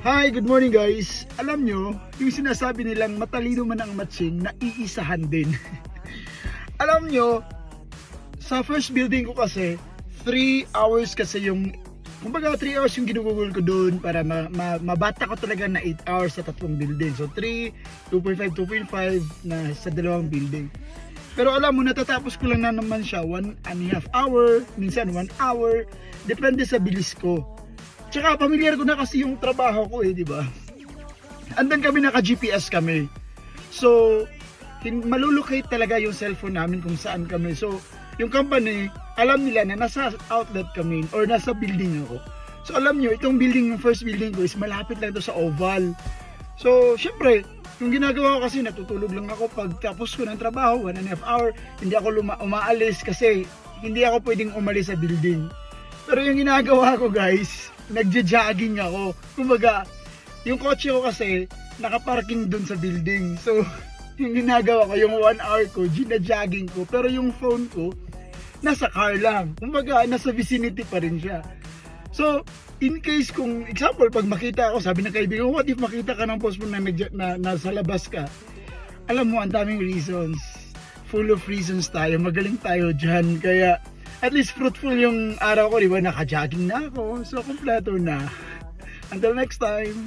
Hi, good morning guys. Alam nyo, yung sinasabi nilang matalino man ang matching, naiisahan din. Alam nyo, sa first building ko kasi, 3 hours kasi yung, kumbaga 3 hours yung ginugugol ko doon para ma, ma, mabata ko talaga na 8 hours sa tatlong building. So 3, 2.5, 2.5 na sa dalawang building. Pero alam mo, natatapos ko lang na naman siya 1 and a half hour, minsan 1 hour, depende sa bilis ko. Tsaka pamilyar ko na kasi yung trabaho ko eh, di ba? Andan kami naka-GPS kami. So, malulocate talaga yung cellphone namin kung saan kami. So, yung company, alam nila na nasa outlet kami or nasa building ako. So, alam nyo, itong building, yung first building ko is malapit lang to sa oval. So, syempre, yung ginagawa ko kasi natutulog lang ako pag tapos ko ng trabaho, one and a half hour, hindi ako luma- umaalis kasi hindi ako pwedeng umalis sa building. Pero yung ginagawa ko guys, nagja-jogging ako. Kumbaga, yung kotse ko kasi nakaparking dun sa building. So, yung ginagawa ko, yung one hour ko, gina-jogging ko. Pero yung phone ko, nasa car lang. Kumbaga, nasa vicinity pa rin siya. So, in case kung, example, pag makita ako, sabi ng kaibigan, what if makita ka ng post mo na, na nasa labas ka? Alam mo, ang daming reasons. Full of reasons tayo. Magaling tayo dyan. Kaya, at least fruitful yung araw ko, di ba? Naka-jogging na ako. So, kompleto na. Until next time.